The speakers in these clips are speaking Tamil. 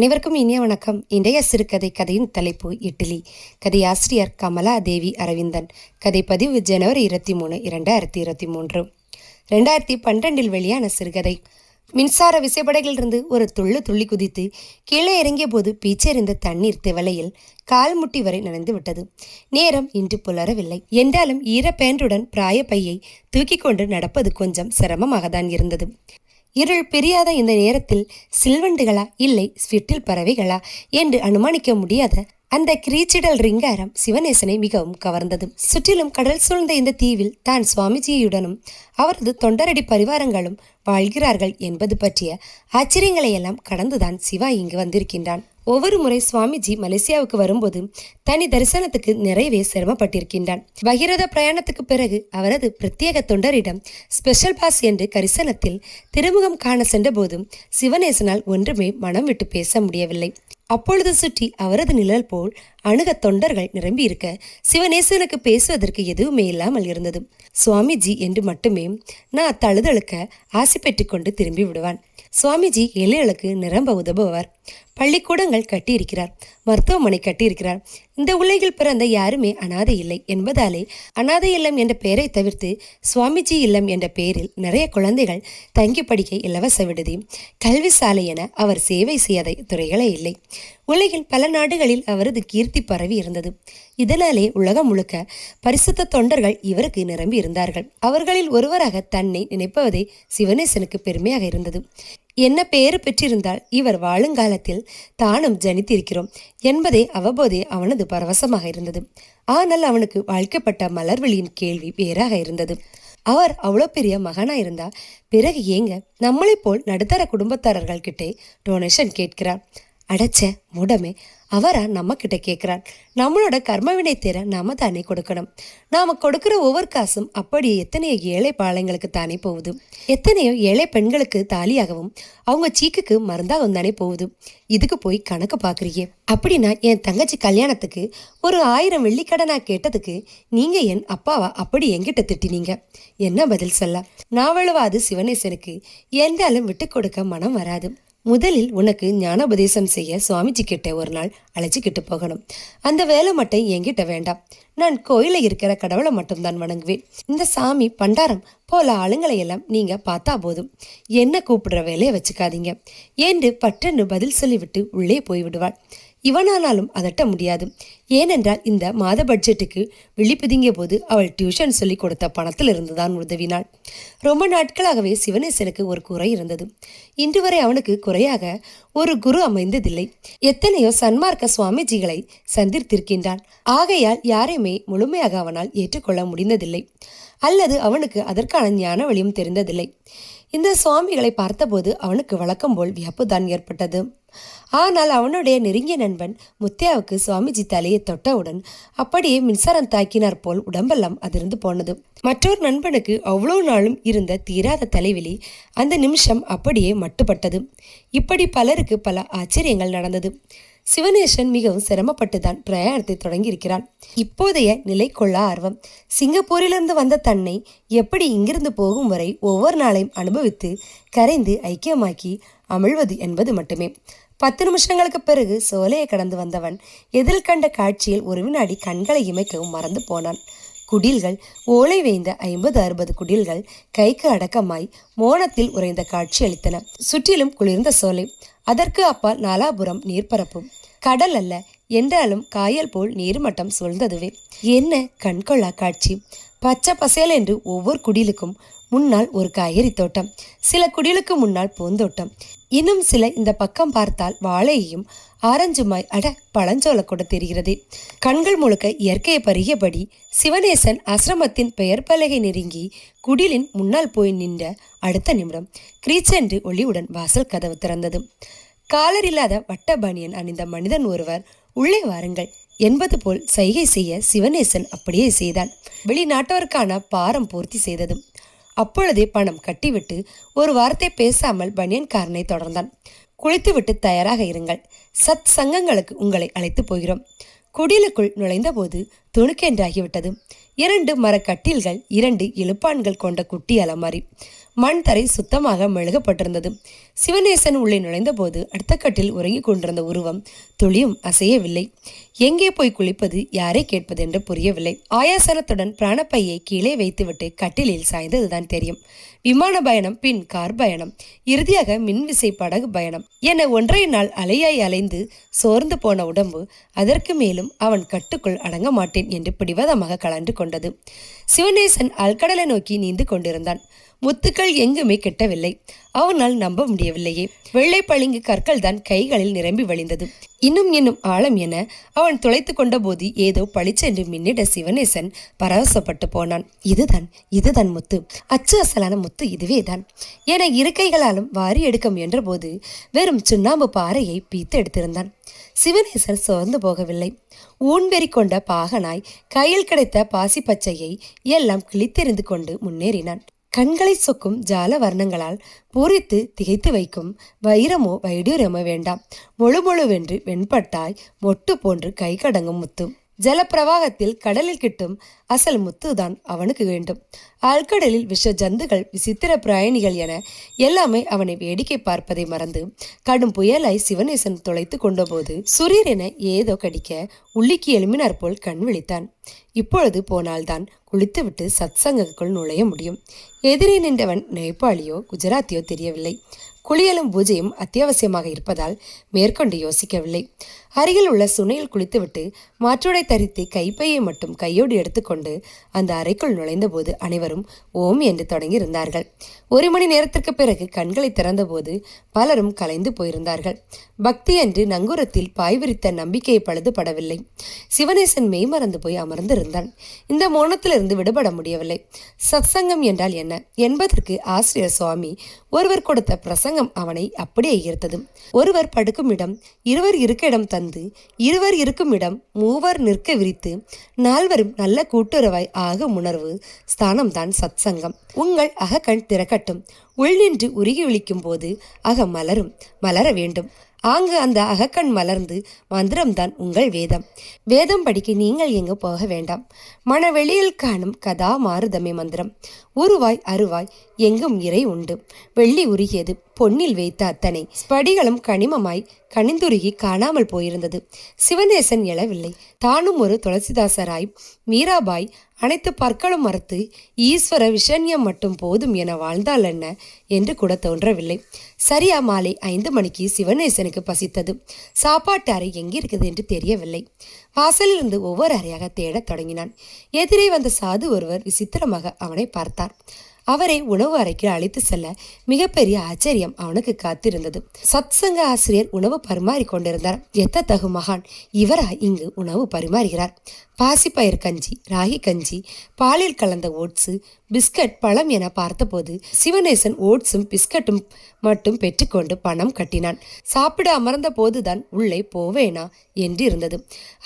அனைவருக்கும் இனிய வணக்கம். இன்றைய சிறுகதை கதையின் தலைப்பு இட்லி. கதையாசிரியர் கமலா தேவி அரவிந்தன். கதை பதிவு ஜனவரி இருபத்தி மூணு இரண்டாயிரத்தி இருபத்தி மூன்று. ரெண்டாயிரத்தி பன்னிரெண்டில் வெளியான சிறுகதை. மின்சார விசைப்படைகளிலிருந்து ஒரு துள்ளு துள்ளி குதித்து கீழே இறங்கிய போது பீச்செறிந்த தண்ணீர் திவலையில் கால் முட்டி வரை நனைந்து விட்டது. நேரம் இன்று புலரவில்லை. என்றாலும் ஈர பேண்டுடன் பிராய பையை தூக்கி கொண்டு நடப்பது கொஞ்சம் சிரமமாக தான் இருந்தது. இருள் பிரியாத இந்த நேரத்தில் சில்வண்டுகளா? இல்லை ஸ்விட்டில் பறவைகளா? என்று அனுமானிக்க முடியாத அந்த கிரீச்சிடல் ரிங்காரம் சிவநேசனை மிகவும் கவர்ந்தது. சுற்றிலும் கடல் சூழ்ந்த இந்த தீவில் தான் சுவாமிஜியுடனும் அவரது தொண்டரடி பரிவாரங்களும் வாழ்கிறார்கள் என்பது பற்றிய ஆச்சரியங்களை எல்லாம் கடந்துதான் சிவா இங்கு வந்திருக்கின்றான். ஒவ்வொரு முறை சுவாமிஜி மலேசியாவுக்கு வரும்போது தனி தரிசனத்துக்கு நிறையவே சிரமப்பட்டிருக்கின்றான். பகிரத பிரயாணத்துக்கு பிறகு அவரது பிரத்யேக தொண்டரிடம் ஸ்பெஷல் பாஸ் என்று கரிசனத்தில் திருமுகம் காண சென்றபோதும் சிவநேசனால் ஒன்றுமே மனம் விட்டு பேச முடியவில்லை. அப்பொழுது சுற்றி அவரது நிழல் போல் அணுக தொண்டர்கள் நிரம்பி இருக்க பேசுவதற்கு எதுவுமே இல்லாமல் இருந்தது. சுவாமிஜி என்று மட்டுமே நான் தழுதழுக்க ஆசை பெற்றுக்கொண்டு திரும்பி விடுவான். சுவாமிஜி ஏழைகளுக்கு நிரம்ப உதவுவார் பள்ளிக்கூடங்கள் கட்டியிருக்கிறார். மருத்துவமனை கட்டியிருக்கிறார். இந்த உலகில் பிறந்த யாருமே அனாதை இல்லை என்பதாலே அனாதை இல்லம் என்ற பெயரை தவிர்த்து சுவாமிஜி இல்லம் என்ற பெயரில் நிறைய குழந்தைகள் தங்கி படிக்க இலவச விடுதி கல்வி சாலை என அவர் சேவை செய்யாத துறைகளே இல்லை. உலகில் பல நாடுகளில் அவரது கீர்த்தி பரவி இருந்தது. இதனாலே உலகம் முழுக்க பரிசுத்த தொண்டர்கள் இவருக்கு நிரம்பி இருந்தார்கள் அவர்களில் ஒருவராக தன்னை நினைப்பதே சிவனேசனுக்கு பெருமையாக இருந்தது. என்ன பெயர் பெற்றிருந்தால் இவர் வாழுங்காலத்தில் தானும் ஜனித்திருக்கிறோம் என்பதே அவ்வப்போதே அவனது பரவசமாக இருந்தது. ஆனால் அவனுக்கு வாழ்க்கப்பட்ட மலர்வெளியின் கேள்வி வேறாக இருந்தது. அவர் அவ்வளோ பெரிய மகனா இருந்தா பிறகு ஏங்க நம்மளைப் போல் நடுத்தர குடும்பத்தாரர்கள் கிட்டே டொனேஷன் கேட்கிறார். அடைச்ச உடமே அவரா நம்ம கிட்ட கேட்குறார் நம்மளோட கர்மவினை தேர நாம தானே கொடுக்கணும். நாம கொடுக்கிற ஒவ்வொரு காசும் அப்படியே எத்தனையோ ஏழை பாளையங்களுக்கு தானே போகுது. எத்தனையோ ஏழை பெண்களுக்கு தாலியாகவும் அவங்க சீக்குக்கு மருந்தாகவும் தானே போகுது. இதுக்கு போய் கணக்கு பார்க்குறியே அப்படின்னா என் தங்கச்சி கல்யாணத்துக்கு ஒரு ஆயிரம் வெள்ளிக்கடனா கேட்டதுக்கு நீங்க என் அப்பாவா அப்படி எங்கிட்ட திட்டினீங்க. என்ன பதில் சொல்ல? நாவளவாது சிவனேசனுக்கு எந்தாலும் விட்டு கொடுக்க மனம் வராது. முதலில் உனக்கு ஞானோபதேசம் செய்ய சுவாமிஜி கிட்ட ஒரு நாள் அழைச்சிக்கிட்டு போகணும். அந்த வேலை மட்டும் என்கிட்ட வேண்டாம். நான் கோயில இருக்கிற கடவுளை மட்டும்தான் வணங்குவேன். இந்த சாமி பண்டாரம் போல ஆளுங்களை எல்லாம் நீங்க பார்த்தா போதும். என்ன கூப்பிடுற வேலையை வச்சுக்காதீங்க. என்று பட்டன்னு பதில் சொல்லிவிட்டு உள்ளே போய்விடுவாள். இவனானாலும் அதட்ட முடியாது. ஏனென்றால் இந்த மாத பட்ஜெட்டுக்கு விழிப்புதிங்கிய போது அவள் டியூஷன் சொல்லி கொடுத்த பணத்திலிருந்து தான் உதவினாள். ரொம்ப நாட்களாகவே சிவனேசனுக்கு ஒரு குறை இருந்தது. இன்று வரை அவனுக்கு குறையாக ஒரு குரு அமைந்ததில்லை. எத்தனையோ சன்மார்க்க சுவாமிஜிகளை சந்தித்திருக்கின்றான். ஆகையால் யாரையுமே முழுமையாக அவனால் ஏற்றுக்கொள்ள முடிந்ததில்லை. அல்லது அவனுக்கு அதற்கான ஞான வழியும் தெரிந்ததில்லை. இந்த சுவாமிகளை பார்த்தபோது அவனுக்கு வழக்கம் போல் வியப்புதான் ஏற்பட்டது. ஆனால் அவனுடைய நெருங்கிய நண்பன் முத்தியாவுக்கு சுவாமிஜி தலையை தொட்டவுடன் அப்படியே மின்சாரம் தாக்கினார் போல் உடம்பெல்லாம் அதிர்ந்து போனது. மற்றொரு நண்பனுக்கு அவ்வளோ நாளும் இருந்த தீராத தலைவலி அந்த நிமிஷம் அப்படியே மட்டுப்பட்டது. இப்படி பலருக்கு பல ஆச்சரியங்கள் நடந்தது. சிவநேசன் மிகவும் சிரமப்பட்டுதான் பிரயாணத்தை தொடங்கியிருக்கிறான். இப்போதைய நிலை கொள்ள ஆர்வம். சிங்கப்பூரிலிருந்து வந்த தன்னை எப்படி இங்கிருந்து போகும் வரை ஒவ்வொரு நாளையும் அனுபவித்து கரைந்து ஐக்கியமாக்கி அமிழ்வது என்பது மட்டுமே. பத்து நிமிஷங்களுக்கு பிறகு சோலையை கடந்து வந்தவன் எதில் கண்ட காட்சியில் ஒரு வினாடி கண்களை இமைக்கவும் மறந்து போனான். குடில்கள் ஓலை வேய்ந்த ஐம்பது அறுபது குடில்கள் கைக்கு அடக்கமாய் மோனத்தில் உறைந்த காட்சி அளித்தன. சுற்றிலும் குளிர்ந்த சோலை. அதற்கு அப்பால் நாலாபுரம் நீர்ப்பரப்பும் கடல் அல்ல என்றாலும் காயல் போல் நீர்மட்டம் சூழ்ந்ததுவே. என்ன கண்கொள்ளா காட்சி? பச்சை பசேல் என்று ஒவ்வொரு குடிலுக்கும் முன்னால் ஒரு காய்கறி தோட்டம் சில குடிலுக்கு முன்னால் பூந்தோட்டம். இன்னும் சில இந்த பக்கம் பார்த்தால் வாழையையும் ஆரஞ்சுமாய் அட பழஞ்சோல கூட தெரிகிறது. கண்கள் முழுக்க இயற்கையை பருகியபடி சிவநேசன் ஆசிரமத்தின் பெயர் பலகை நெருங்கி குடிலின் முன்னால் போய் நின்ற அடுத்த நிமிடம் கிரீச்சென்று ஒளியுடன் வாசல் கதவு திறந்தது. காலர் இல்லாத வட்ட பனியன் அணிந்த மனிதன் ஒருவர் உள்ளே வாருங்கள். என்பது போல் சைகை செய்ய சிவநேசன் அப்படியே செய்தான். வெளிநாட்டவருக்கான பாரம் பூர்த்தி செய்தது. அப்பொழுதே பணம் கட்டிவிட்டு ஒரு வார்த்தை பேசாமல் பனியன்காரனை தொடர்ந்தான். குளித்துவிட்டு தயாராக இருங்கள். சத் சங்கங்களுக்கு உங்களை அழைத்து போகிறோம். குடிலுக்குள் நுழைந்தபோது துணுக்கென்றாகிவிட்டது. இரண்டு மரக்கட்டில்கள் இரண்டு இழுப்பான்கள் கொண்ட குட்டி அலமாரி. மண் தரை சுத்தமாக மெழுகப்பட்டிருந்தது. சிவநேசன் உள்ளே நுழைந்தபோது அடுத்த கட்டில் உறங்கிக் கொண்டிருந்த உருவம் துளியும் அசையவில்லை. எங்கே போய் குளிப்பது யாரை கேட்பது என்று புரியவில்லை. ஆயாசனத்துடன் பிராணப்பையை கீழே வைத்துவிட்டு கட்டிலில் சாய்ந்ததுதான் தெரியும். விமான பயணம் பின் கார் பயணம் இறுதியாக மின்விசை படகு பயணம் என ஒன்றை நாள் அலையாய் அலைந்து சோர்ந்து போன உடம்பு அதற்கு மேலும் அவன் கட்டுக்குள் அடங்க மாட்டேன் என்று பிடிவாதமாக கலந்து கொண்டது. சிவநேசன் அல்கடலை நோக்கி நீந்து கொண்டிருந்தான். முத்துக்கள் எங்குமே கிட்டவில்லை. அவனால் நம்ப முடியவில்லையே. வெள்ளை பளிங்கு கற்கள் தான் கைகளில் நிரம்பி வழிந்தது. இன்னும் இன்னும் ஆழம் என அவன் துளைத்து கொண்ட போது ஏதோ பளிச்சென்று மின்னிட சிவனேசன் பரவசப்பட்டு போனான். இதுதான் இதுதான் முத்து. அச்சு அசலான முத்து இதுவேதான். என இருக்கைகளாலும் வாரி எடுக்க முயன்ற போது வெறும் சுண்ணாம்பு பாறையை பீத்து எடுத்திருந்தான். சிவனேசன் சோர்ந்து போகவில்லை. ஊன்பெறி கொண்ட பாகனாய் கையில் கிடைத்த பாசி பச்சையை எல்லாம் கிழித்தெறிந்து கொண்டு முன்னேறினான். கண்களை சொக்கும் ஜால வர்ணங்களால் பூரித்து திகைத்து வைக்கும் வைரமோ வைடூரமோ வேண்டாம். மொழுமொழுவென்று வெண்பட்டாய் மொட்டு போன்று கை கடங்கும் முத்து. ஜலப்பிரவாகத்தில் கடலில் கிட்டும் அசல் முத்துதான் அவனுக்கு வேண்டும். ஆழ்கடலில் விஷ ஜந்துகள் விசித்திர பிராயணிகள் என எல்லாமே அவனை வேடிக்கை பார்ப்பதை மறந்து கடும் புயலாய் சிவநேசன் தொலைத்து கொண்டபோது சுரீரென ஏதோ கடிக்க உள்ளிக்கு எழுமினார் போல் கண் விழித்தான். இப்பொழுது போனால்தான் குளித்துவிட்டு சத்சங்கக்குள் நுழைய முடியும். எதிரே நின்றவன் நேபாளியோ குஜராத்தியோ தெரியவில்லை. குளியலும் பூஜையும் அத்தியாவசியமாக இருப்பதால் மேற்கொண்டு யோசிக்கவில்லை. அருகில் உள்ள சுனையில் குளித்துவிட்டு மாற்றுடை தரித்து கைப்பையை மட்டும் கையோடு எடுத்துக்கொண்டு அந்த அறைக்குள் நுழைந்தபோது அனைவரும் ஓம் என்று தொடங்கியிருந்தார்கள். ஒரு மணி நேரத்திற்கு பிறகு கண்களை திறந்தபோது பலரும் கலைந்து போயிருந்தார்கள். பக்தி என்று நங்கூரத்தில் பாய் விரித்த நம்பிக்கையை பழுதுபடவில்லை சிவனேசன் மெய்மறந்து போய் அமர்ந்திருந்தான். இந்த மோனத்திலிருந்து விடுபட முடியவில்லை. சத்சங்கம் என்றால் என்ன? என்பதற்கு ஆசிரியர் சுவாமி ஒருவர் கொடுத்த பிரசங்கம் அவனை அப்படியே ஈர்த்தது ஒருவர் படுக்கும் இடம் இருவர் இருக்க இடம் தந்து இருவர் இருக்கும் இடம் மூவர் நிற்க விரித்து நால்வரும் நல்ல கூட்டுறவாய் ஆக உணர்வு ஸ்தானம்தான் சத்சங்கம். உங்கள் அகக்கண் திறக்கட்டும். உள்நின்று உருகி விழிக்கும் போது அகம் மலரும் மலர வேண்டும். ஆங்கு அந்த அகக்கண் மலர்ந்து மந்திரம்தான் உங்கள் வேதம். வேதம் படிக்க நீங்கள் எங்கு போக வேண்டாம். மனவெளியில் காணும் கதா மாறுதமே மந்திரம். உருவாய் அருவாய் எங்கும் இறை உண்டு. வெள்ளி உருகியது பொன்னில் வைத்த அத்தனை. ஸ்படிகளும் கனிமமாய் கனிந்துருகி காணாமல் போயிருந்தது. சிவநேசன் எழவில்லை. தானும் ஒரு துளசிதாசராய் மீராபாய் அனைத்து பற்களும் மறுத்து ஈஸ்வர விஷன்யம் மட்டும் போதும் என வாழ்ந்தால் என்ன என்று கூட தோன்றவில்லை. சரியா மாலை ஐந்து மணிக்கு சிவநேசனுக்கு பசித்தது. சாப்பாட்டு அறை எங்கிருக்குது என்று தெரியவில்லை. வாசலிலிருந்து ஒவ்வொரு அறையாக தேடத் தொடங்கினான். எதிரே வந்த சாது ஒருவர் விசித்திரமாக அவனை பார்த்தார். அவரை உணவு அறைக்கு அழைத்து செல்ல மிகப்பெரிய ஆச்சரியம் அவனுக்கு காத்திருந்தது. சத்சங்க ஆசிரியர் உணவு பரிமாறி கொண்டிருந்தார். எத்த தகு மகான் இவரா இங்கு உணவு பரிமாறுகிறார். பாசிப்பயிர் கஞ்சி ராகி கஞ்சி பாலில் கலந்த ஓட்ஸு பிஸ்கட் பழம் என பார்த்தபோது சிவநேசன் ஓட்ஸும் பிஸ்கட்டும் மட்டும் பெற்றுக்கொண்டு பணம் கட்டினான். சாப்பிட அமர்ந்த போதுதான் உள்ளே போவேனா என்று இருந்தது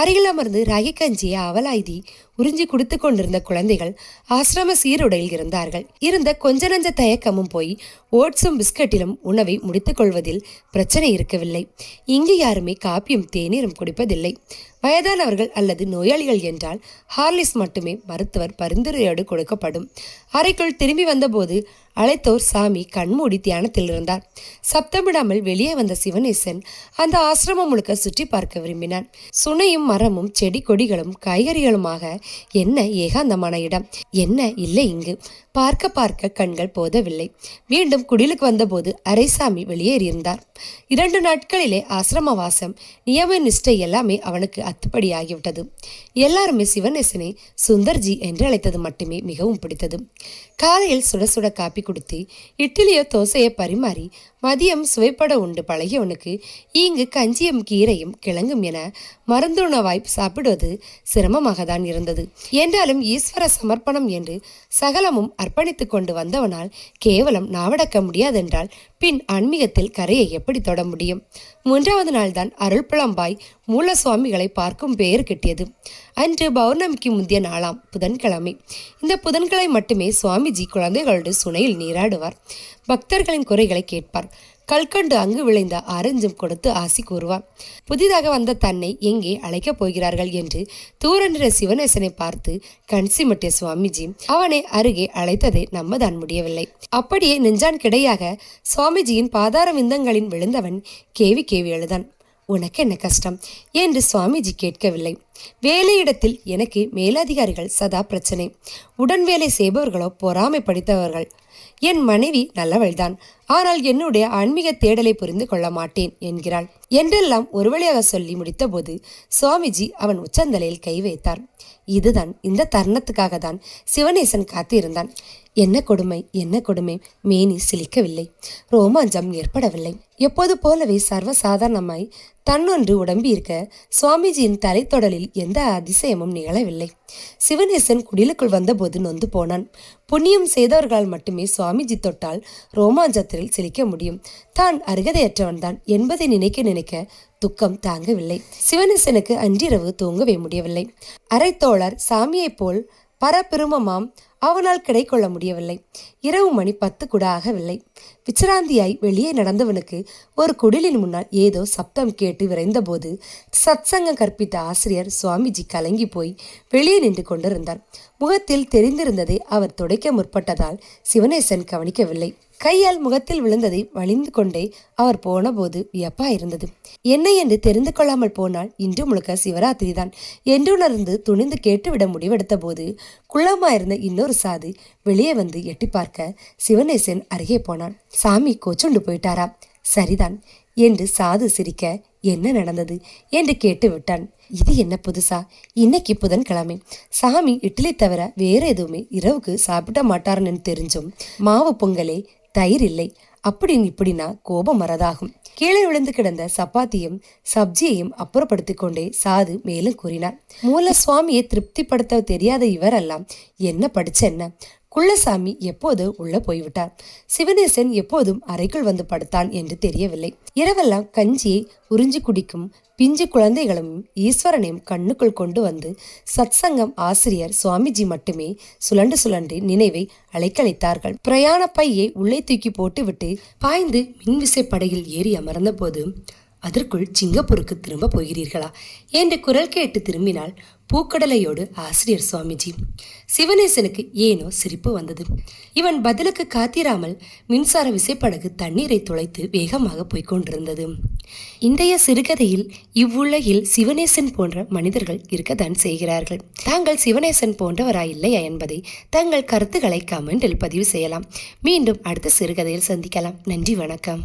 அருகில் அமர்ந்து ராகி கஞ்சியை அவலாய்தி உறிஞ்சி குடித்து கொண்டிருந்த குழந்தைகள் ஆசிரம சீருடையில் இருந்தார்கள். இருந்த கொஞ்ச நஞ்ச தயக்கமும் போய் ஓட்ஸும் பிஸ்கட்டிலும் உணவை முடித்துக் கொள்வதில் பிரச்சனை இருக்கவில்லை. இங்கு யாருமே காப்பியும் தேநீரும் குடிப்பதில்லை. வயதானவர்கள் அல்லது நோயாளிகள் என்றால் ஹார்லிஸ் மட்டுமே மருத்துவர் பரிந்துரையோடு கொடுக்கப்படும். அறைக்குள் திரும்பி வந்தபோது அழைத்தோர் சாமி கண்மூடி தியானத்தில் இருந்தார். சப்தமிடாமல் வெளியே வந்த சிவனேசன் அந்த ஆசிரமம் முழுக்க சுற்றி பார்க்க விரும்பினான். சுனையும் மரமும் செடி கொடிகளும் காய்கறிகளுமாக என்ன ஏகாந்தமான இடம்? என்ன இல்லை இங்கு? பார்க்க பார்க்க கண்கள் போதவில்லை. மீண்டும் குடிலுக்கு வந்தபோது அரைசாமி வெளியேறியிருந்தார். இரண்டு நாட்களிலே ஆசிரமவாசம் நியம நிஷ்டை எல்லாமே அவனுக்கு அத்துப்படியாகிவிட்டது. எல்லாருமே சிவநேசனை சுந்தர்ஜி என்று அழைத்தது மட்டுமே மிகவும் பிடித்தது. காலையில் சுட சுட காப்பி கொடுத்து இட்லியோ தோசையோ பரிமாறி மதியம் சுவைப்பட உண்டு பழகியவனுக்கு இங்கு கஞ்சியும் கீரையும் கிழங்கும் என மருந்துணவாய் சாப்பிடுவது சிரமமாக தான் இருந்தது. என்றாலும் ஈஸ்வர சமர்ப்பணம் என்று சகலமும் அர்ப்பணித்துக் கொண்டு வந்தவனால் கேவலம் நாவடக்க முடியாதென்றால் பின் ஆன்மீகத்தில் கரையை எப்படி தொட முடியும்? மூன்றாவது நாள்தான் அருள்பழம்பாய் மூல சுவாமிகளை பார்க்கும் பெயர் கிட்டியது. அன்று பௌர்ணமிக்கு முந்தைய நாளாம் புதன்கிழமை. இந்த புதன்கிழமை மட்டுமே சுவாமிஜி குழந்தைகளோடு சுனையில் நீராடுவார். பக்தர்களின் குறைகளை கேட்பார். கல்கண்டு அங்கு விளைந்த ஆரஞ்சும் கொடுத்து ஆசி கூறுவான். புதிதாக வந்த தன்னை எங்கே அழைக்கப் போகிறார்கள் என்று தூரநிற சிவநேசனை பார்த்து கண்சிமட்டிய சுவாமிஜி அவனை அருகே அழைத்ததை நம்பதான் முடியவில்லை. அப்படியே நெஞ்சான் கிடையாக சுவாமிஜியின் பாதார விந்தங்களின் விழுந்தவன் கேவி கேவி எழுதான். உனக்கு என்ன கஷ்டம்? என்று சுவாமிஜி கேட்கவில்லை. வேலையிடத்தில் எனக்கு மேலதிகாரிகள் சதா பிரச்சனை. உடன் வேலை செய்பவர்களோ பொறாமை படித்தவர்கள். என் மனைவி நல்லவள்தான். ஆனால் என்னுடைய ஆன்மீக தேடலை புரிந்து கொள்ள மாட்டேன் என்கிறாள். என்றெல்லாம் ஒரு வழியாக சொல்லி முடித்தபோது சுவாமிஜி அவன் உச்சந்தலையில் கை வைத்தார். இதுதான் இந்த தருணத்துக்காக தான் சிவநேசன் காத்திருந்தான். என்ன கொடுமை என்ன கொடுமை? மேனி சிலிக்கவில்லை. ரோமாஞ்சம் ஏற்படவில்லை. எப்போது போலவே சர்வசாதாரணமாய் தன்னொன்று உடம்பி இருக்க சுவாமிஜியின் தலைத்தொடலில் எந்த அதிசயமும் நிகழவில்லை. சிவநேசன் குடிலுக்குள் வந்தபோது நொந்து போனான். புண்ணியம் செய்தவர்களால் மட்டுமே சுவாமிஜி தொட்டால் ரோமாஞ்சத்தில் சிலிக்க முடியும். தான் அருகதையற்றவன்தான் என்பதை நினைக்க நினைக்க துக்கம் தாங்கவில்லை. சிவநேசனுக்கு அன்றிரவு தூங்கவே முடியவில்லை. அரைத்தோழர் சாமியைப் போல் பரபெருமமாம் அவனால் கிடைக்கொள்ள முடியவில்லை. இரவு மணி பத்து கூட ஆகவில்லை. விச்சிராந்தியாய் வெளியே நடந்தவனுக்கு ஒரு குடிலின் முன்னால் ஏதோ சப்தம் கேட்டு விரைந்தபோது சத்சங்கம் கற்பித்த ஆசிரியர் சுவாமிஜி கலங்கி போய் வெளியே நின்று கொண்டிருந்தார். முகத்தில் தெரிந்திருந்ததை அவர் துடைக்க முற்பட்டதால் சிவனேசன் கவனிக்கவில்லை. கையால் முகத்தில் விழுந்ததை வழிந்து கொண்டே அவர் போனபோது வியப்பா இருந்தது. என்ன என்று தெரிந்து கொள்ளாமல் போனால் இன்று முழுக்க சிவராத்திரி தான் என்றுணர்ந்து துணிந்து கேட்டுவிட முடிவெடுத்த போது குள்ளமாயிருந்த இன்னொரு சாது வெளியே வந்து எட்டி பார்க்க சிவநேசன் அருகே போனான். சாமி கொச்சுண்டு போயிட்டாரா? சரிதான். என்று சாது சிரிக்க என்ன நடந்தது? என்று கேட்டு விட்டான். இது என்ன புதுசா? இன்னைக்கு புதன்கிழமை. சாமி இட்லி தவிர வேற எதுவுமே இரவுக்கு சாப்பிட மாட்டாருன்னு தெரிஞ்சும் மாவு பொங்கலே தயிர் இல்லை. அப்படின்னு இப்படின்னா கோபம் வரதாகும். கீழே விழுந்து கிடந்த சப்பாத்தியும் சப்ஜியையும் அப்புறப்படுத்திக் கொண்டே சாது மேலும் கூறினார் மூல சுவாமியை திருப்திப்படுத்த தெரியாத இவரெல்லாம் என்ன படிச்ச என்ன? குள்ளசாமி எப்போது உள்ள போய்விட்டார்? சிவநேசன் எப்போதும் அறைக்குள் வந்து படுத்தான் என்று தெரியவில்லை. இரவெல்லாம் கஞ்சியை உறிஞ்சி குடிக்கும் பிஞ்சு குழந்தைகளும் ஈஸ்வரனையும் கண்ணுக்குள் கொண்டு வந்து சத்சங்கம் ஆசிரியர் சுவாமிஜி மட்டுமே சுழண்டு சுழண்டு நினைவை அலைக்கழித்தார்கள். பிரயாண பையை உள்ளே தூக்கி போட்டுவிட்டு பாய்ந்து மின்விசை படையில் ஏறி அமர்ந்த போது அதற்குள் சிங்கப்பூருக்கு திரும்ப போகிறீர்களா? என்று குரல் கேட்டு திரும்பினால் பூக்கடலையோடு ஆசிரியர் சுவாமிஜி. சிவனேசனுக்கு ஏனோ சிரிப்பு வந்தது. இவன் பதிலுக்கு காத்திராமல் மின்சார விசைப்படகு தண்ணீரை துளைத்து வேகமாக போய்க் கொண்டிருந்தது. இன்றைய சிறுகதையில் இவ்வுலகில் சிவனேசன் போன்ற மனிதர்கள் இருக்கத்தான் செய்கிறார்கள். தாங்கள் சிவனேசன் போன்றவரா இல்லையா என்பதை தங்கள் கருத்துக்களை கமெண்டில் பதிவு செய்யலாம். மீண்டும் அடுத்த சிறுகதையில் சந்திக்கலாம். நன்றி வணக்கம்.